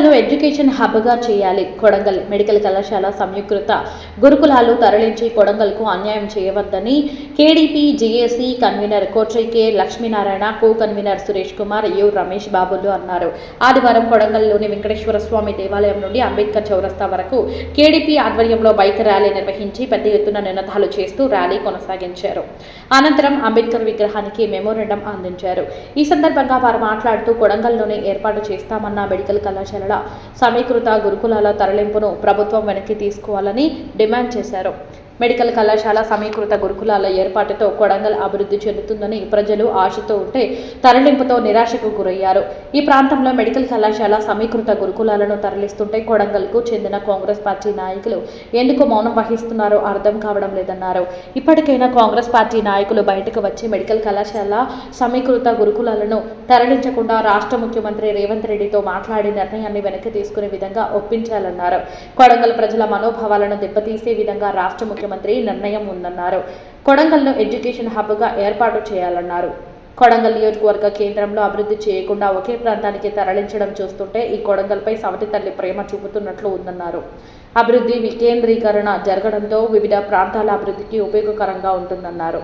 కొడంగల్ను education హబ్గా చేయాలి. Kodangal medical కళాశాల సంయుకృత గురుకులాలు తరలించి కొడంగల్కు అన్యాయం చేయవద్దని KDP JAC convener కోట్రై Lakshminarayana co convener Suresh Kumar U Ramesh బాబులు అన్నారు. ఆదివారం కొడంగల్లోని వెంకటేశ్వర స్వామి దేవాలయం నుండి అంబేద్కర్ చౌరస్తా వరకు కేడీపీ ఆధ్వర్యంలో బైక్ ర్యాలీ నిర్వహించి పెద్ద ఎత్తున నినాదాలు చేస్తూ ర్యాలీ కొనసాగించారు. అనంతరం అంబేద్కర్ విగ్రహానికి మెమోరండం అందించారు. ఈ సందర్భంగా వారు మాట్లాడుతూ కొడంగల్లోనే ఏర్పాటు చేస్తామన్న మెడికల్ కళాశాల సమీకృత గురుకులాల తరలింపును ప్రభుత్వం వెనక్కి తీసుకోవాలని డిమాండ్ చేశారు. మెడికల్ కళాశాల సమీకృత గురుకులాల ఏర్పాటుతో కొడంగల్ అభివృద్ధి చెందుతుందని ప్రజలు ఆశతో ఉంటే తరలింపుతో నిరాశకు గురయ్యారు. ఈ ప్రాంతంలో మెడికల్ కళాశాల సమీకృత గురుకులాలను తరలిస్తుంటే కొడంగల్కు చెందిన కాంగ్రెస్ పార్టీ నాయకులు ఎందుకు మౌనం వహిస్తున్నారో అర్థం కావడం లేదన్నారు. ఇప్పటికైనా కాంగ్రెస్ పార్టీ నాయకులు బయటకు వచ్చి మెడికల్ కళాశాల సమీకృత గురుకులాలను తరలించకుండా రాష్ట్ర ముఖ్యమంత్రి రేవంత్ రెడ్డితో మాట్లాడి నిర్ణయాన్ని వెనక్కి తీసుకునే విధంగా ఒప్పించాలన్నారు. కొడంగల్ ప్రజల మనోభావాలను దెబ్బతీసే విధంగా రాష్ట్ర ముఖ్యమంత్రి నిర్ణయం ఉందన్నారు. కొడంగల్ను ఎడ్యుకేషన్ హబ్గా ఏర్పాటు చేయాలన్నారు. కొడంగల్ నియోజకవర్గ కేంద్రంలో అభివృద్ధి చేయకుండా ఒకే ప్రాంతానికి తరలించడం చూస్తుంటే ఈ కొడంగల్పై సవతి తల్లి ప్రేమ చూపుతున్నట్లు ఉందన్నారు. అభివృద్ధి వికేంద్రీకరణ జరగడంతో వివిధ ప్రాంతాల అభివృద్ధికి ఉపయోగకరంగా ఉంటుందన్నారు.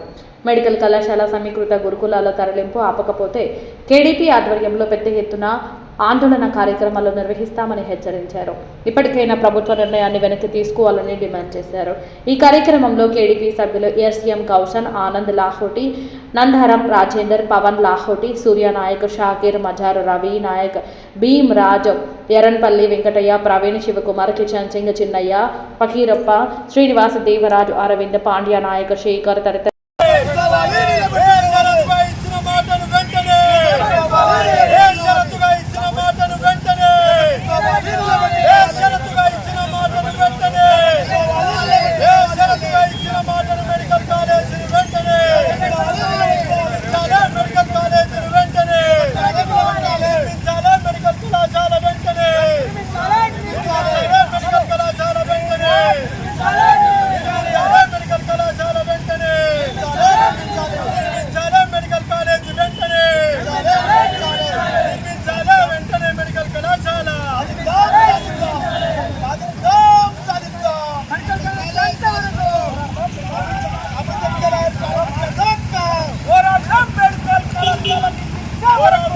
మెడికల్ కళాశాల సమీకృత గురుకులాల తరలింపు ఆపకపోతే కేడీపీ ఆధ్వర్యంలో పెద్ద ఎత్తున ఆందోళన కార్యక్రమాలు నిర్వహిస్తామని హెచ్చరించారు. ఇప్పటికైనా ప్రభుత్వ నిర్ణయాన్ని వెనక్కి తీసుకోవాలని డిమాండ్ చేశారు. ఈ కార్యక్రమంలో కేడీపీ సభ్యులు ఎస్ఎం కౌసన్ ఆనంద్ లాహోటి నందారం రాజేందర్ పవన్ లాహోటి సూర్యనాయక్ షాకీర్ మజారు రవి నాయక్ భీమ్ రాజ్ ఎరన్పల్లి వెంకటయ్య ప్రవీణ్ శివకుమార్ కిషన్ సింగ్ చిన్నయ్య ఫకీరప్ప శ్రీనివాస దేవరాజు అరవింద్ పాండ్య నాయక్ శేఖర్ తదితర షరతుగా ఇచ్చిన మాటను వెంటనే ఏ షరతుగా ఇచ్చిన మాటను వెంటనే ఏ షరతుగా ఇచ్చిన మాటను వెంటనే ఏ షరతుగా ఇచ్చిన మాటను మెడికల్ కాలేజీని వెంటనే నిర్మించాలే మెడికల్ కాలేజీని వెంటనే నిర్మించాలే మెడికల్ కళాశాల వెంటనే నిర్మించాలే మెడికల్ కళాశాల వెంటనే నిర్మించాలే మెడికల్ కళాశాల వెంటనే నిర్మించాలే మెడికల్ కాలేజ్ వెంటనే నిర్మించాలే వెంటనే మెడికల్ కళాశాల పోరాటం మెడికల్ కళాశాల నిర్మించే వరకు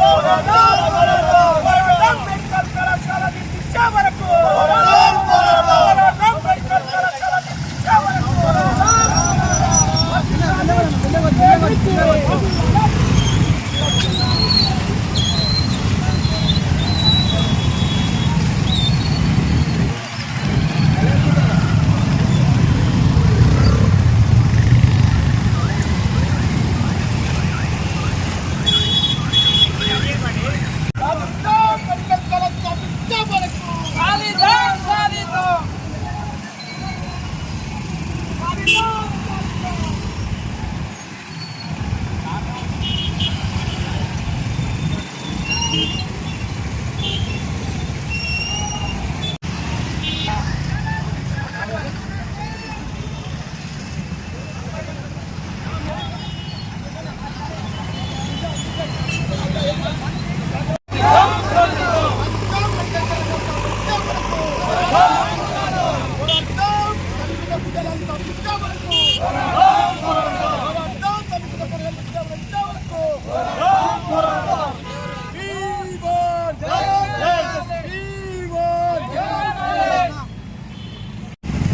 పోరాటం మెడికల్ కళాశాల నిర్మించే వరకు పోరాటం మెడికల్ కళాశాల నిర్మించే వరకు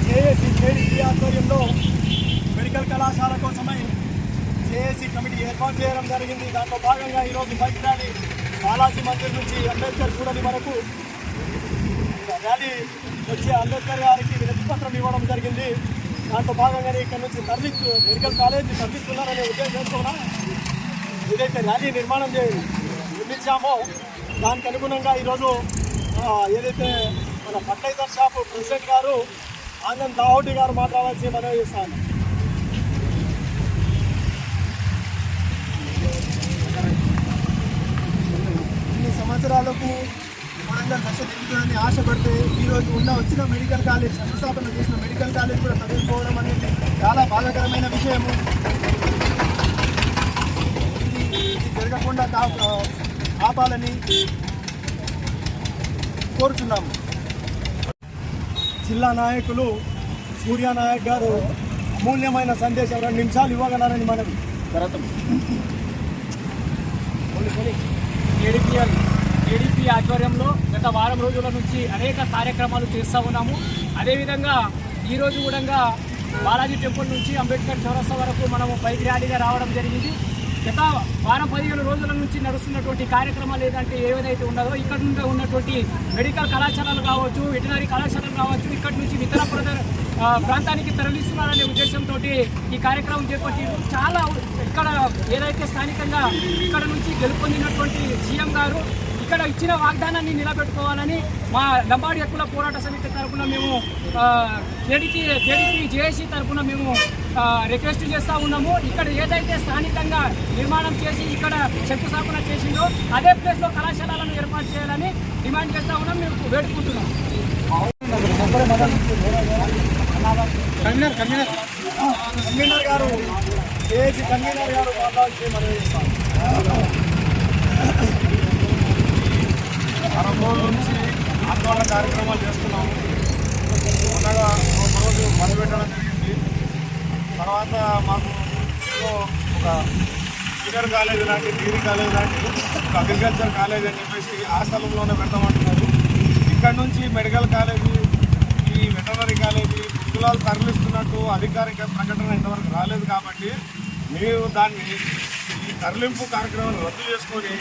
జేఏసీ కేడీపీ ఆధ్వర్యంలో మెడికల్ కళాశాల కోసమై జేఏసీ కమిటీ ఏర్పాటు చేయడం జరిగింది దాంట్లో భాగంగా ఈరోజు బైక్ ర్యాలీ బాలాజీ మందిర్ నుంచి అంబేద్కర్ కూడలి వరకు ర్యాలీ వచ్చి అంబేద్కర్ గారికి వినతిపత్రం ఇవ్వడం జరిగింది. దాంట్లో భాగంగానే ఇక్కడ నుంచి తరలి మెడికల్ కాలేజీ తరలిస్తున్నారనే ఉద్దేశంతో ఏదైతే ర్యాలీ నిర్మాణం నిర్మించామో దానికి అనుగుణంగా ఈరోజు ఏదైతే మన ఫర్టిలైజర్ షాప్ ప్రెసిడెంట్ గారు ఆనంద్ దావోటి గారు మాట్లాడాల్సి మనం చేస్తాను సంవత్సరాలకు మనందరం దశ దిగుతుందని ఆశపడితే ఈరోజు ఉన్న వచ్చిన మెడికల్ కాలేజ్ శంకుస్థాపన చేసిన మెడికల్ కాలేజ్ కూడా చదువుకోవడం అనేది చాలా బాధాకరమైన విషయము. ఇది ఇది జరగకుండా ఆపాలని కోరుచున్నాము. జిల్లా నాయకులు సూర్య నాయక్ గారు అమూల్యమైన సందేశం రెండు నిమిషాలు ఇవ్వగలరని మనవి ఏడిపియాలి. ఏడీపీ ఆధ్వర్యంలో గత వారం రోజుల నుంచి అనేక కార్యక్రమాలు చేస్తూ ఉన్నాము. అదేవిధంగా ఈరోజు కూడా బాలాజీ టెంపుల్ నుంచి అంబేద్కర్ చౌరస్తా వరకు మనము బైక్ ర్యాలీగా రావడం జరిగింది. గత వారం పదిహేను రోజుల నుంచి నడుస్తున్నటువంటి కార్యక్రమాలు ఏదంటే ఏదైతే ఉన్నదో ఇక్కడ నుండి ఉన్నటువంటి మెడికల్ కళాశాలలు కావచ్చు వెటనరీ కళాశాలలు కావచ్చు ఇక్కడ నుంచి ఇతర ప్రదర్ ప్రాంతానికి తరలిస్తున్నారనే ఉద్దేశంతో ఈ కార్యక్రమం చేపట్టి చాలా ఇక్కడ ఏదైతే స్థానికంగా ఇక్కడ నుంచి గెలుపొందినటువంటి సీఎం గారు ఇక్కడ ఇచ్చిన వాగ్దానాన్ని నిలబెట్టుకోవాలని మా లంబాడి హక్కుల పోరాట సమితి తరఫున మేము కేడీపీ కేడీపీ జేఏసీ తరఫున మేము రిక్వెస్ట్ చేస్తూ ఉన్నాము. ఇక్కడ ఏదైతే స్థానికంగా నిర్మాణం చేసి ఇక్కడ శంకుస్థాపన చేసిందో అదే ప్లేస్లో కళాశాలలను ఏర్పాటు చేయాలని డిమాండ్ చేస్తూ ఉన్నాం. మేము వేడుకుంటున్నాం. కన్వీనర్ గారు ఏసీ కన్వీనర్ గారు మాట్లాడితే మనం రోజుల నుంచి ఆందోళన కార్యక్రమాలు చేస్తున్నాము. మొన్నగా ఒక రోజు మొదలుపెట్టడం జరిగింది. తర్వాత మాకు ఒక ఇంజనీర్ కాలేజ్ లాంటి డిగ్రీ కాలేజ్ లాంటి ఒక అగ్రికల్చర్ కాలేజ్ అని చెప్పేసి ఆ స్థలంలోనే పెడతామంటున్నారు ఇక్కడ నుంచి మెడికల్ కాలేజీ ఈ వెటనరీ కాలేజీ గురుకులాలు తరలిస్తున్నట్టు అధికారిక ప్రకటన ఇంతవరకు రాలేదు కాబట్టి మీరు దాన్ని ఈ తరలింపు కార్యక్రమాన్ని రద్దు చేసుకొని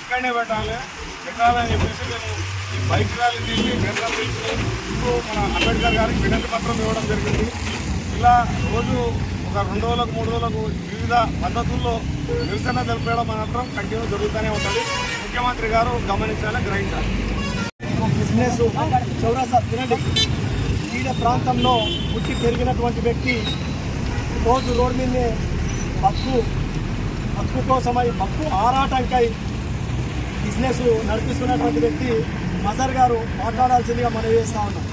ఇక్కడనే పెట్టాలి. పెట్టాలని చెప్పేసి మేము ఈ బైక్ ర్యాలీ తీసి కేంద్రం ఇప్పుడు మన అంబేద్కర్ గారికి వినతి పత్రం ఇవ్వడం జరిగింది. ఇలా రోజు ఒక రెండు రోజులకు మూడు రోజులకు వివిధ పద్ధతుల్లో నిరసన తెలిపేయడం మాత్రం కంటిన్యూ జరుగుతూనే ఉంటుంది. ముఖ్యమంత్రి గారు గమనించాలి గ్రహించాలి. బిజినెస్ చౌరాసా తినండి. ఈడ ప్రాంతంలో పుట్టి పెరిగినటువంటి వ్యక్తి రోజు రోడ్డు మీదనే బక్కు బక్కు కోసమై బక్కు ఆరాటంకై బిజినెస్ నడిపిస్తున్నటువంటి వ్యక్తి మజర్ గారు మాట్లాడాల్సిందిగా మనం చేస్తా ఉన్నాం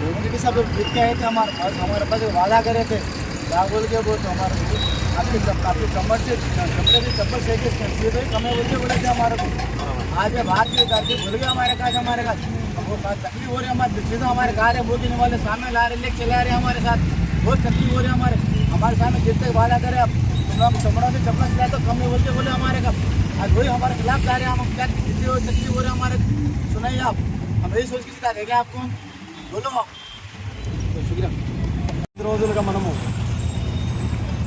मोदी सब जीत के आए थे हमारे पास हमारे पास एक वादा करे थे क्या बोल के वो तो हमारे को आपकी चप- आपकी कमर से कमरे की चप्पल से के सीधे कमे बोल के बोले थे हमारे को आज ये बात नहीं करके भूल गए हमारे काज हमारे काज अब वो बात तकलीफ हो रही है हमारे सीधे हमारे कार है बोलने वाले सामने ला रहे लेके चला रहे हैं हमारे साथ बहुत तकलीफ हो रही है हमारे हमारे सामने जितने वादा करे अब तुम लोग चमड़ा से चप्पल सिलाए तो कम बोल के बोले हमारे का आज वही हमारे खिलाफ जा रहे हैं हम क्या जितनी हो तकलीफ हो रही है हमारे सुनाइए आप हम यही सोच के सिखा देंगे आपको बोलो आप ఐదు రోజులుగా మనము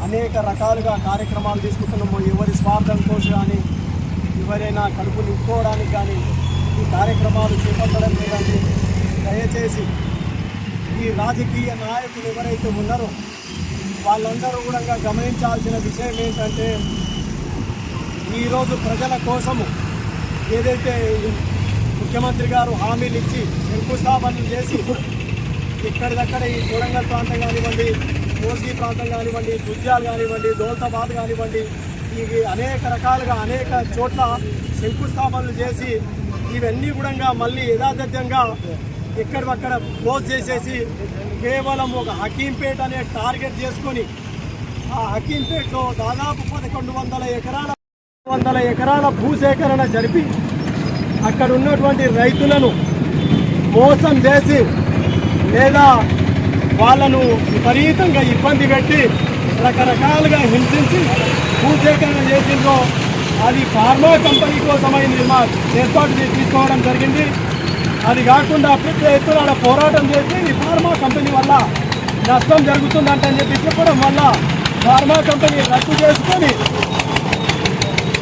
అనేక రకాలుగా కార్యక్రమాలు తీసుకుంటున్నాము ఎవరి స్వార్థం కోసం కానీ ఎవరైనా కడుపు నింపుకోవడానికి కానీ ఈ కార్యక్రమాలు చేపట్టడం లేదండి దయచేసి ఈ రాజకీయ నాయకులు ఎవరైతే ఉన్నారో వాళ్ళందరూ కూడా గమనించాల్సిన విషయం ఏంటంటే ఈరోజు ప్రజల కోసము ఏదైతే ముఖ్యమంత్రి గారు హామీలు ఇచ్చి శంకుస్థాపనలు చేసి ఇక్కడిదక్కడ ఈ కొడంగల్ ప్రాంతం కానివ్వండి కోసి ప్రాంతం కానివ్వండి దుద్యాలు కానివ్వండి దౌలతాబాద్ కానివ్వండి ఇవి అనేక రకాలుగా అనేక చోట్ల శంకుస్థాపనలు చేసి ఇవన్నీ కూడా మళ్ళీ యథాతథ్యంగా ఎక్కడివక్కడ క్లోజ్ చేసేసి కేవలం ఒక హకీంపేట అనే టార్గెట్ చేసుకొని ఆ హకీంపేట్లో దాదాపు పదకొండు వందల ఎకరాల వందల ఎకరాల భూసేకరణ జరిపి అక్కడ ఉన్నటువంటి రైతులను మోసం చేసి లేదా వాళ్ళను విపరీతంగా ఇబ్బంది పెట్టి రకరకాలుగా హింసించి భూసేకరణ చేసిందో అది ఫార్మా కంపెనీ కోసమై నిర్మా ఏర్పాటు తీసుకోవడం జరిగింది. అది కాకుండా పెద్ద ఎత్తున ఆడ పోరాటం చేసి ఈ ఫార్మా కంపెనీ వల్ల నష్టం జరుగుతుందంటని చెప్పి చెప్పడం వల్ల ఫార్మా కంపెనీ రద్దు చేసుకొని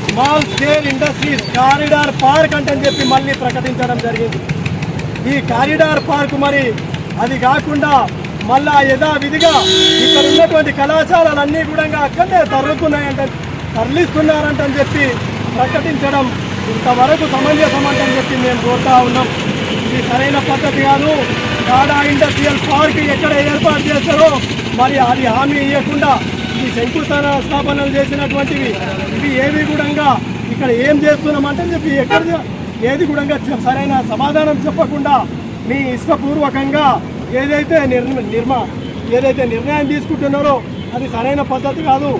small scale industries corridor park అంటని చెప్పి మళ్ళీ ప్రకటించడం జరిగింది. ఈ కారిడార్ పార్క్ మరి అది కాకుండా మళ్ళా యథావిధిగా ఇక్కడ ఉన్నటువంటి కళాశాలలన్నీ కూడా అక్కడనే తరలుతున్నాయంట తరలిస్తున్నారంటని చెప్పి ప్రకటించడం ఇంతవరకు సమంజసం అంటని చెప్పి మేము కోరుతా ఉన్నాం. ఇది సరైన పద్ధతి కాదు. టాటా ఇండస్ట్రియల్ పార్క్ ఎక్కడ ఏర్పాటు చేస్తారో మరి అది హామీ ఇవ్వకుండా ఈ శంకుస్థాన స్థాపనలు చేసినటువంటివి. ఇవి ఏవి కూడా ఇక్కడ ఏం చేస్తున్నామంటే చెప్పి ఎక్కడ ఏది కూడా సరైన సమాధానం చెప్పకుండా మీ ఇష్టపూర్వకంగా ఏదైతే నిర్మ నిర్మా ఏదైతే నిర్ణయం తీసుకుంటున్నారో అది సరైన పద్ధతి కాదు.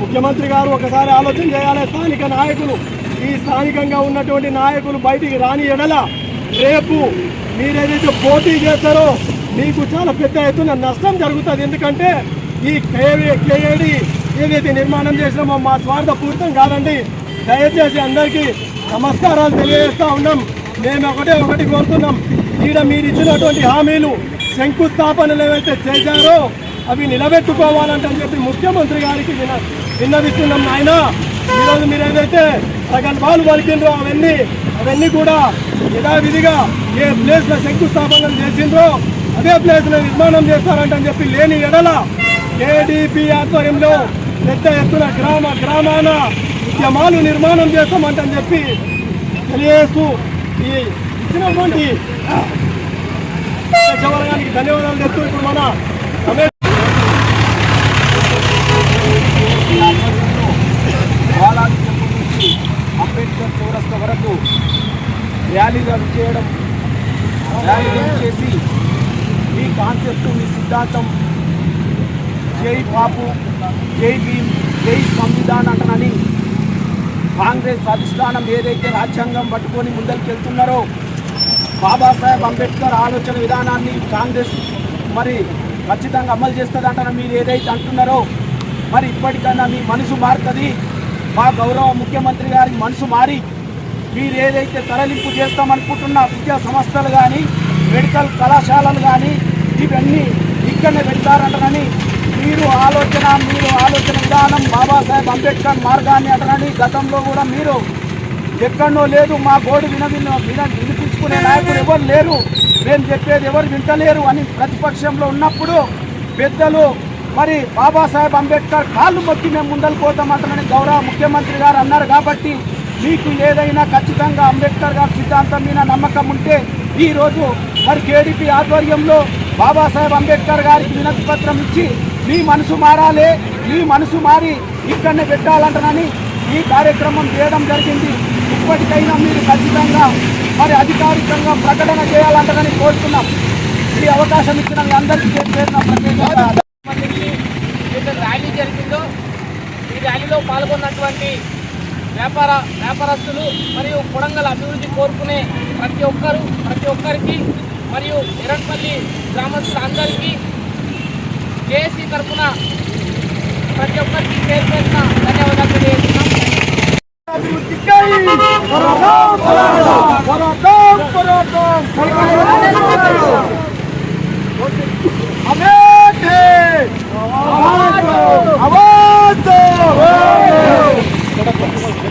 ముఖ్యమంత్రి గారు ఒకసారి ఆలోచన చేయాలి. స్థానిక నాయకులు ఈ స్థానికంగా ఉన్నటువంటి నాయకులు బయటికి రాని ఎడల రేపు మీరేదైతే పోటీ చేస్తారో మీకు చాలా పెద్ద ఎత్తున నష్టం జరుగుతుంది. ఎందుకంటే ఈ కేఏడి ఏదైతే నిర్మాణం చేసినామో మా స్వార్థపూరితం కాదండి. దయచేసి అందరికీ నమస్కారాలు తెలియజేస్తా ఉన్నాం. మేము ఒకటే ఒకటి కోరుతున్నాం. ఈడ మీరు ఇచ్చినటువంటి హామీలు శంకుస్థాపనలు ఏవైతే చేశారో అవి నిలబెట్టుకోవాలంటని చెప్పి ముఖ్యమంత్రి గారికి విన విన్నవిస్తున్నాం నాయన. ఈరోజు మీరు ఏదైతే ప్రగల్భాలు పలికిండ్రో అవన్నీ అవన్నీ కూడా యథావిధిగా ఏ ప్లేస్లో శంకుస్థాపనలు చేసిండ్రో అదే ప్లేస్లో నిర్మాణం చేస్తారంటని చెప్పి లేని ఎడల ఏడీపీ ఆధ్వర్యంలో పెద్ద ఎత్తున గ్రామ గ్రామాన ఉద్యమాలు నిర్మాణం చేస్తామంటని చెప్పి తెలియజేస్తూ ఈ ఇచ్చినటువంటి జవరానికి ధన్యవాదాలు చెప్తూ ఇప్పుడు మన రమేష్ బాలాజీ టెంపుల్ నుంచి అంబేద్కర్ చౌరస్తా వరకు ర్యాలీలు చేయడం అలాగే చేసి మీ కాన్సెప్ట్ మీ సిద్ధాంతం జై బాపు జై భీమ్ జై సంవిధాన్ అంటనని కాంగ్రెస్ అధిష్టానం ఏదైతే రాజ్యాంగం పట్టుకొని ముందరికి వెళ్తున్నారో బాబాసాహెబ్ అంబేద్కర్ ఆలోచన విధానాన్ని కాంగ్రెస్ మరి ఖచ్చితంగా అమలు చేస్తుందంటారా మీరు ఏదైతే అంటున్నారో మరి ఇప్పటికైనా మీ మనసు మారుతుంది. మా గౌరవ ముఖ్యమంత్రి గారి మనసు మారి మీరు ఏదైతే తరలింపు చేస్తామనుకుంటున్న విద్యా సంస్థలు కానీ మెడికల్ కళాశాలలు కానీ ఇవన్నీ ఇక్కడనే పెడతారంటారని మీరు ఆలోచన మీరు ఆలోచన విధానం బాబాసాహెబ్ అంబేద్కర్ మార్గాన్ని అంటారని గతంలో కూడా మీరు ఎక్కడనో లేదు మా గోడు విన విన విన వినిపించుకునే నాయకులు ఎవరు లేరు మేము చెప్పేది ఎవరు వింటలేరు అని ప్రతిపక్షంలో ఉన్నప్పుడు పెద్దలు మరి బాబాసాహెబ్ అంబేద్కర్ కాళ్ళు మొక్కి మేము ముందలు పోతామంటామని గౌరవ ముఖ్యమంత్రి గారు అన్నారు కాబట్టి మీకు ఏదైనా ఖచ్చితంగా అంబేద్కర్ గారి సిద్ధాంతం మీద నమ్మకం ఉంటే ఈరోజు మరి కేడీపీ ఆధ్వర్యంలో బాబాసాహెబ్ అంబేద్కర్ గారికి వినతి పత్రం ఇచ్చి మీ మనసు మారాలే మీ మనసు మారి ఇక్కడనే పెట్టాలంటనని ఈ కార్యక్రమం చేయడం జరిగింది. ఇప్పటికైనా మీరు ఖచ్చితంగా మరి అధికారికంగా ప్రకటన చేయాలంటనని కోరుతున్నాం. ఈ అవకాశం ఇచ్చిన మీ అందరికీ చేసిన ప్రత్యేక వ్యాపార వ్యాపారస్తులు మరియు కొడంగల్ అభివృద్ధి కోరుకునే ప్రతి ఒక్కరు ప్రతి ఒక్కరికి మరియు ఎరట్పల్లి గ్రామస్తులందరికీ కేసీ తరఫున ప్రతి ఒక్కరికి పేరు ధన్యవాదాలు తెలియజేస్తున్నాం. どうした?